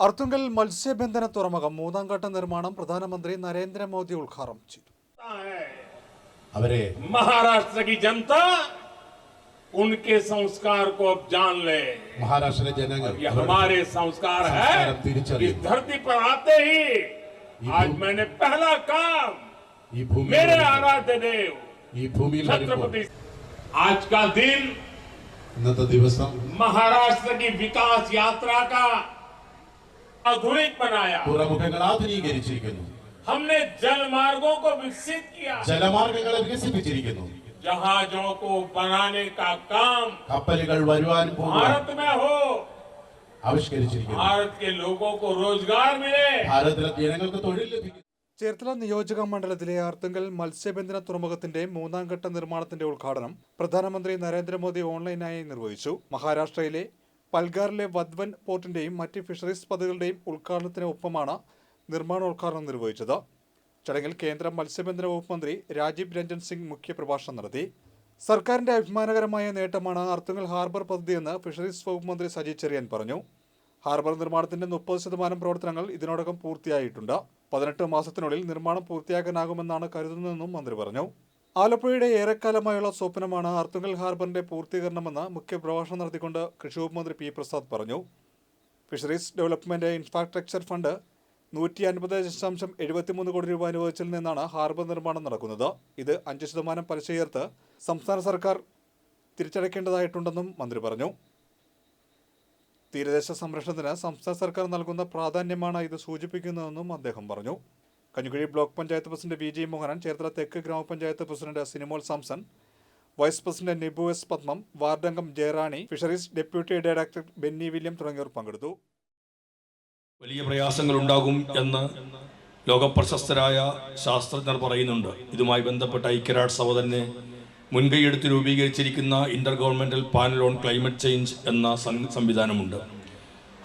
അർത്തുങ്കൽ മത്സ്യബന്ധന തുറമുഖം മൂന്നാം ഘട്ട നിർമ്മാണം പ്രധാനമന്ത്രി നരേന്ദ്രമോദി ഉദ്ഘാടനം ചെയ്തു है അവരെ महाराष्ट्र की जनता उनके संस्कार को अब जान ले മഹാരാഷ്ട്രയിലെ ജനങ്ങൾ ये അവരുടെ हमारे संस्कार है संस्कार अब तिरचर्या। इस धरती पर आते ही आज भूमि- मैंने पहला काम ഈ ഭൂമിയിൽ मेरे വരുമ്പോൾ- आराध्य देव ഈ ഭൂമിയിൽ വരുമ്പോൾ छत्रपति आज का दिन ഇന്നത്തെ ദിവസം महाराष्ट्र की विकास यात्रा का आधुनिक बनाया തുറമുഖങ്ങൾ ആധുനീകരിച്ചിരിക്കുന്നു हमने जल मार्गों को विकसित किया ജലമാർഗങ്ങളെ വികസിപ്പിച്ചിരിക്കുന്നു जहाजों को बनाने का काम കപ്പലുകൾ വരുവാൻ പോകുവാൻ भारत में हो ആവിഷ്കരിച്ചിരിക്കുന്നു भारत के लोगों को रोजगार मिले ഭാരതത്തിലെ ജനങ്ങൾക്ക് തൊഴിൽ ലഭിക്കും ചേർത്തല നിയോജക മണ്ഡലത്തിലെ ആർത്തുങ്കൽ മത്സ്യബന്ധന തുറമുഖത്തിന്റെ മൂന്നാം ഘട്ട നിർമ്മാണത്തിന്റെ ഉദ്ഘാടനം പ്രധാനമന്ത്രി നരേന്ദ്രമോദി ഓൺലൈനായി നിർവഹിച്ചു മഹാരാഷ്ട്രയിലെ പൽഗാറിലെ വദ്വൻ പോർട്ടിന്റെയും മറ്റ് ഫിഷറീസ് പദ്ധതികളുടെയും ഉദ്ഘാടനത്തിന് ഒപ്പമാണ് നിർമ്മാണോദ്ഘാടനം നിർവഹിച്ചത്. ചടങ്ങിൽ കേന്ദ്ര മത്സ്യബന്ധന വകുപ്പ് മന്ത്രി രാജീവ് രഞ്ജൻ സിംഗ് മുഖ്യപ്രഭാഷണം നടത്തി. സർക്കാരിന്റെ അഭിമാനകരമായ നേട്ടമാണ് അർത്തുങ്ങൽ ഹാർബർ പദ്ധതിയെന്ന് ഫിഷറീസ് വകുപ്പ് മന്ത്രി സജി ചെറിയൻ പറഞ്ഞു. ഹാർബർ നിർമ്മാണത്തിന്റെ മുപ്പത് ശതമാനം പ്രവർത്തനങ്ങൾ ഇതിനോടകം പൂർത്തിയായിട്ടുണ്ട്. പതിനെട്ട് മാസത്തിനുള്ളിൽ നിർമ്മാണം പൂർത്തിയാക്കാനാകുമെന്നാണ് കരുതുന്നതെന്നും മന്ത്രി പറഞ്ഞു. ആലപ്പുഴയുടെ ഏറെക്കാലമായുള്ള സ്വപ്നമാണ് അർത്തുങ്കൽ ഹാർബറിന്റെ പൂർത്തീകരണമെന്ന് മുഖ്യ പ്രഭാഷണം നടത്തിക്കൊണ്ട് കൃഷി മന്ത്രി പി പ്രസാദ് പറഞ്ഞു. ഫിഷറീസ് ഡെവലപ്മെന്റ് ഇൻഫ്രാസ്ട്രക്ചർ ഫണ്ട് നൂറ്റി അൻപത് ദശാംശം എഴുപത്തിമൂന്ന് കോടി രൂപ അനുവദിച്ചിൽ നിന്നാണ് ഹാർബർ നിർമ്മാണം നടക്കുന്നത്. ഇത് അഞ്ച് ശതമാനം പലിശ ചേർത്ത് സംസ്ഥാന സർക്കാർ തിരിച്ചടയ്ക്കേണ്ടതായിട്ടുണ്ടെന്നും മന്ത്രി പറഞ്ഞു. തീരദേശ സംരക്ഷണത്തിന് സംസ്ഥാന സർക്കാർ നൽകുന്ന പ്രാധാന്യമാണ് ഇത് സൂചിപ്പിക്കുന്നതെന്നും അദ്ദേഹം പറഞ്ഞു. Kanjikuzhi block panchayat president V G Mohanan Cherthala തെക്ക് ഗ്രാമപഞ്ചായത്ത് president Sinimol Samson vice president Nibu S Padmam വാർഡംഗം Jayarani fisheries deputy director Benny William തുടങ്ങിയവർ പങ്കെടുത്തു. വലിയ പ്രയാസങ്ങൾ ഉണ്ടാകും എന്ന് ലോകപ്രശസ്തരായ ശാസ്ത്രജ്ഞർ പറയുന്നുണ്ട്. ഇതുമായി ബന്ധപ്പെട്ട ഐക്യരാഷ്ട്രസഭ തന്നെ മുൻകൈയെടുത്ത് രൂപീകരിച്ചിരിക്കുന്ന inter governmental panel on climate change എന്ന സംവിധാനമുണ്ട്.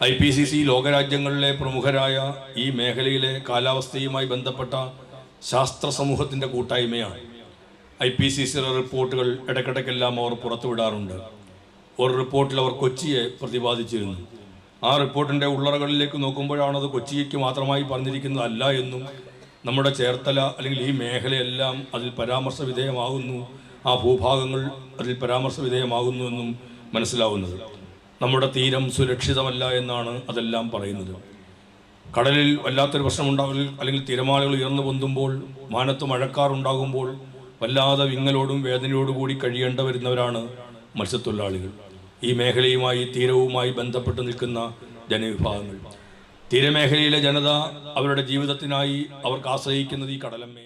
ഐ പി സി സി ലോകരാജ്യങ്ങളിലെ പ്രമുഖരായ ഈ മേഖലയിലെ കാലാവസ്ഥയുമായി ബന്ധപ്പെട്ട ശാസ്ത്ര സമൂഹത്തിന്റെ കൂട്ടായ്മയാണ്. ഐ പി സി സിയുടെ റിപ്പോർട്ടുകൾ ഇടയ്ക്കിടയ്ക്കെല്ലാം അവർ പുറത്തുവിടാറുണ്ട്. ഒരു റിപ്പോർട്ടിൽ അവർ കൊച്ചിയെ പ്രതിപാദിച്ചിരുന്നു. ആ റിപ്പോർട്ടിന്റെ ഉള്ളറകളിലേക്ക് നോക്കുമ്പോഴാണ് അത് കൊച്ചിക്ക് മാത്രമായി പറഞ്ഞിരിക്കുന്നതല്ല എന്നും നമ്മുടെ ചേർത്തല അല്ലെങ്കിൽ ഈ മേഖലയെല്ലാം അതിൽ പരാമർശ വിധേയമാകുന്നു ആ ഭൂഭാഗങ്ങൾ അതിൽ പരാമർശ വിധേയമാകുന്നു എന്നും മനസ്സിലാവുന്നത്. നമ്മുടെ തീരം സുരക്ഷിതമല്ല എന്നാണ് അതെല്ലാം പറയുന്നത്. കടലിൽ വല്ലാത്തൊരു പ്രശ്നമുണ്ടാകൽ അല്ലെങ്കിൽ തിരമാലകൾ ഉയർന്നു പൊന്തുമ്പോൾ മാനത്ത് മഴക്കാറുണ്ടാകുമ്പോൾ വല്ലാതെ വിങ്ങലോടും വേദനയോടും കൂടി കഴിയേണ്ട വരുന്നവരാണ് മത്സ്യത്തൊഴിലാളികൾ. ഈ മേഖലയുമായി തീരവുമായി ബന്ധപ്പെട്ട് നിൽക്കുന്ന ജനവിഭാഗങ്ങൾ. തീരമേഖലയിലെ ജനത അവരുടെ ജീവിതത്തിനായി അവർക്ക് ആശ്രയിക്കുന്നത് ഈ കടലമ്മയെ